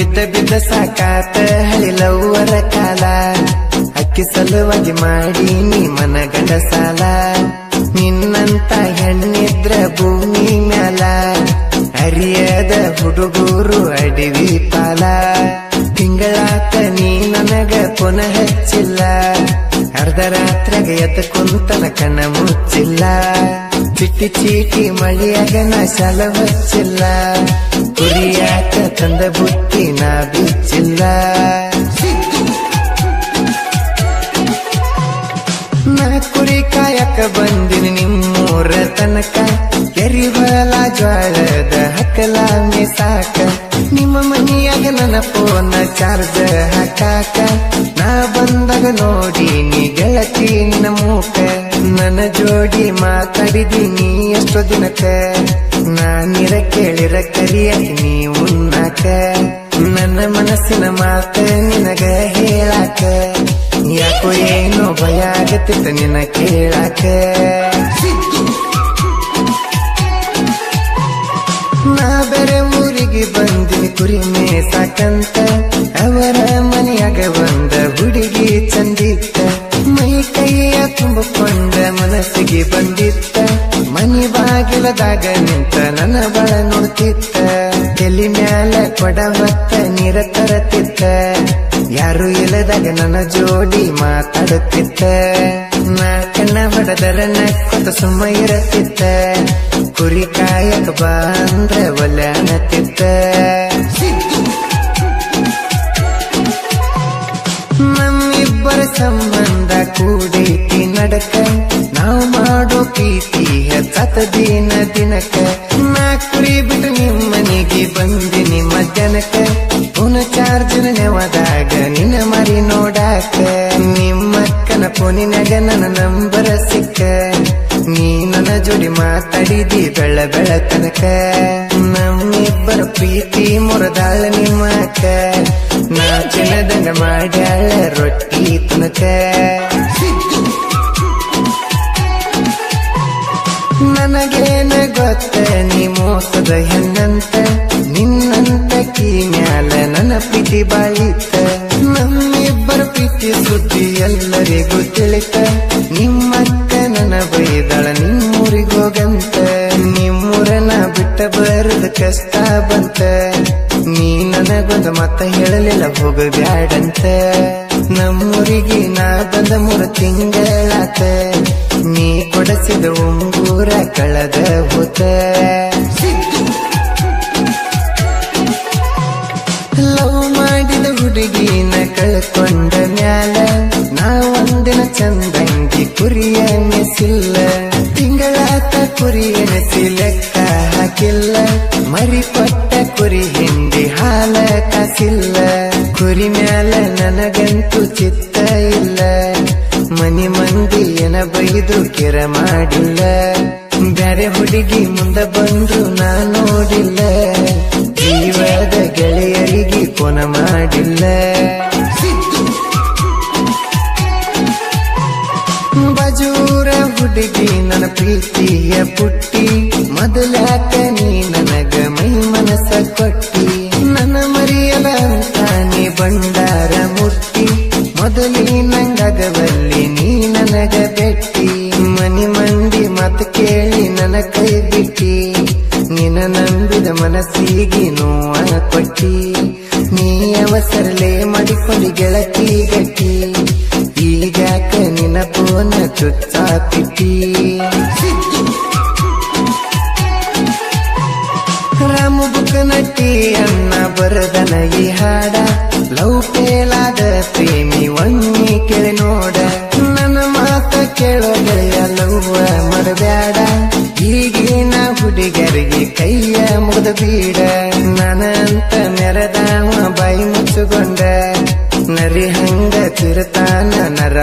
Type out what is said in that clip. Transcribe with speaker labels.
Speaker 1: ಬಿದ್ದ ಬಿದ್ದ ಸಾಕಾತ ಹಳಿಲವ್ವರ ಕಾಲ. ಅಕ್ಕಿ ಸಲುವಾಗಿ ಮಾಡಿ ನೀ ಮನಗಂಡ ಸಾಲ. ನಿನ್ನಂತ ಹೆಣ್ಣಿದ್ರ ಭೂಮಿ ಮ್ಯಾಲ. ಅರಿಯದ ಹುಡುಗರು ಅಡವಿ ಪಾಲ. ತಿಂಗಳಾತ ನೀ ನನಗ ಪುನಃ ಹಚ್ಚಿಲ್ಲ. ಅರ್ಧ ರಾತ್ರಿಗ ಎತ್ತ ಕುಂತನ ಕಣ್ಣ ಮುಚ್ಚಿಲ್ಲ. ಚಿಟ್ಟಿ ಚೀಟಿ ಮಳಿಯಾಗ ನಾ ಸಲ ಹಚ್ಚಿಲ್ಲ. ಕುರಿಯಾಕ ತಂದ ಬುತ್ತಿ ನಾ ಬಿಚ್ಚಿಲ್ಲ. ನಾ ಕುರಿ ಕಾಯಕ ಬಂದಿನಿ ನಿಮ್ಮೂರ ತನಕ. ಎರಿ ಹೊಲ ಜ್ವಾಳದ ಹಕ್ಕಲ ಸಾಕ. ನಿಮ್ಮ ಮನೆಯಾಗ ನನ್ನ ಫೋನ್ ಚಾರ್ಜ್ ಹಾಕಾಕ. ನಾ ಬಂದಾಗ ನೋಡಿ ನೀ ಗೆಳತಿ ನಿನ್ನ ಮೂಕ. ನನ್ನ ಜೋಡಿ ಮಾತಾಡಿದೀನಿ ಎಷ್ಟೋ ದಿನಕ್ಕ. ನಾನಿರ ಕೇಳಿರ ಕರಿಯ ನೀ ಉನ್ನಕ ನನ್ನ ಮನಸ್ಸಿನ ಮಾತ ನಿನಗ ಹೇಳಾಕ. ಯಾಕೋ ಏನೋ ಭಯ ಆಗತ್ತಿತ್ತ ನಿನ್ನ ಕೇಳಾಕ. ಮೇಸಾಕಂತ ಅವರ ಮನೆಯಾಗ ಬಂದ ಹುಡುಗಿ ಚಂದಿತ್ತ. ಮೈ ಕೈಯ ತುಂಬಿಕೊಂಡ ಮನಸ್ಸಿಗೆ ಬಂದಿತ್ತ. ಮನಿ ಬಾಗಿಲದಾಗ ನಿಂತ ನನ್ನ ಬಳ ನೋಡ್ತಿತ್ತ. ತಲಿ ಮ್ಯಾಲ ಕೊಡ ಹೊತ್ತ ನೀರ ತರತಿತ್ತ. ಯಾರು ಇಲ್ಲದಾಗ ನನ್ನ ಜೋಡಿ ಮಾತಾಡುತ್ತಿತ್ತ. ನಾ ಕಣ್ಣ ಹೊಡೆದರ ನಕ್ಕೊತ ಸುಮ್ಮ ಇರತ್ತಿತ್ತ ಕುರಿ ಕಾಯಕ ಬಾ ಅಂದ್ರೆ ಒಲೆ ಅನ್ನತ್ತಿತ್ತ ಸಂಬಂಧ ಕೂಡೈತಿ ನಡಕ. ನಾವು ಮಾಡೋ ಪ್ರೀತಿ ಹೆಚ್ಚತ ದಿನ ದಿನಕ. ನಾ ಕುರಿ ಬಿಟ್ಟು ನಿಮ್ಮನೆಗೆ ಬಂದಿನಿ ಮಧ್ಯಾಹ್ನಕ್ಕ ಪುನ ಚಾರ್ಜ್ ನೆವದಾಗ ನಿನ್ನ ಮರಿ ನೋಡಾಕ. ನಿಮ್ಮಕ್ಕನ ಫೋನಿನಾಗ ನನ್ನ ನಂಬರ ಸಿಕ್ಕ. ನೀ ಜೋಡಿ ಮಾತಾಡಿದಿ ಬೆಳ ಬೆಳ ತನಕ. ನಮ್ಮಿಬ್ಬರ ಪ್ರೀತಿ ಮುರದಾಳ ನಿಮ್ಮ ಅಕ್ಕ ನಾ ಚಿನ್ನದಂಗ ಮಾಡ್ಯಾಳ ರೊಟ್ಟಿ ತನಕ. ನನಗೇನ ಗೊತ್ತ ನೀ ಮೋಸದ ಹೆಣ್ಣಂತ. ನಿನ್ನಂತ ಕೀ ಮ್ಯಾಲ ನನ್ನ ಪ್ರೀತಿ ಬಾಯಿತ ನಮ್ಮಿಬ್ಬರ ಪ್ರೀತಿ ಸುದ್ದಿ ಎಲ್ಲರಿಗೂ ತಿಳಿತ. ಬೈದಳ ನಿಮ್ಮೂರಿಗೋಗಂತ ನಿಮ್ಮೂರನ ಬಿಟ್ಟ ಬರದ ಕಷ್ಟ ಬಂತ. ನೀ ನನಗೊಂದು ಮತ್ತ ಹೇಳಲಿಲ್ಲ, ಹೋಗಬ್ಯಾಡಂತ. ನಮ್ಮೂರಿಗೆ ನಾ ಬಂದ ಮೂರು ತಿಂಗಳಾತ. ನೀ ಕೊಡಸಿದ ಉಂಗೂರ ಕಳೆದ ಹೋತ. ಲವ್ ಮಾಡಿದ ಹುಡುಗಿನ ಕಳ್ಕೊಂಡ ಮ್ಯಾಲ. ನಾ ಒಂದಿನ ಚಂದಂಗಿ ಕುರಿಯ ಮೆಸಿಲ್ಲ ಕುರಿ ಎನಿಸಿ ಲೆಕ್ಕ ಹಾಕಿಲ್ಲ. ಮರಿ ಕೊಟ್ಟ ಕುರಿ ಹಿಂಡಿ ಹಾಲ ಕಾಸಿಲ್ಲ. ಕುರಿ ಮ್ಯಾಲ ನನಗಂತೂ ಚಿತ್ತ ಇಲ್ಲ. ಮನಿ ಮಂದಿ ಏನ ಬೈದು ಕೆರ ಮಾಡಿಲ್ಲ. ಬ್ಯಾರೆ ಹುಡುಗಿ ಮುಂದ ಬಂದ್ರು ಹುಡುಗಿ ನನ್ನ ಪ್ರೀತಿಯ ಪುಟ್ಟಿ. ಮೊದಲಾಕ ನೀ ನನಗ ಮೈ ಮನಸ್ಸ ಕೊಟ್ಟಿ. ನನ್ನ ಮರಿಯಲ ತಾನೇ ಬಂಡಾರ ಮುಟ್ಟಿ. ಮೊದಲಿ ನಂಗಗವಲ್ಲಿ ನೀ ನನಗ ಬೆಟ್ಟಿ. ಮನಿ ಮಂದಿ ಮತ್ ಕೇಳಿ ನನ್ನ ಕೈ ಬಿಟ್ಟಿ. ನಿನ್ನ ನಂಬಿದ ಮನಸ್ಸಿಗೆ ನೋವ ಕೊಟ್ಟಿ. ನೀ ಅವಸರಲೇ ಮಾಡಿಕೊಂಡು ಗೆಳತಿಗೆ ಪೋನ ಚುಚ್ಚಾಪಿಟ್ಟಿ ರಾಮ ಬುಕ್ ನಟ್ಟಿ ಅನ್ನ ಬರದನ ಈ ಹಾಡ, ಲವ್ ಪೇಲಾದ ಪ್ರೇಮಿ ಒಮ್ಮೆ ಕೇಳಿ ನೋಡ. ನನ್ನ ಮಾತ ಕೇಳೋ ಗೆಳೆಯ ಲವ್ವ ಮಾಡಬ್ಯಾಡ. ಈಗಿನ ಹುಡುಗರಿಗೆ ಕೈಯ ಮುಗ್ದ ಬೀಡ. ನನಂತ ಮೆರೆದಾವ ಬಾಯಿ ಮುಚ್ಚುಕೊಂಡ ನರಿ ಹಂಗ ತಿರುತ್ತಾನ ನರ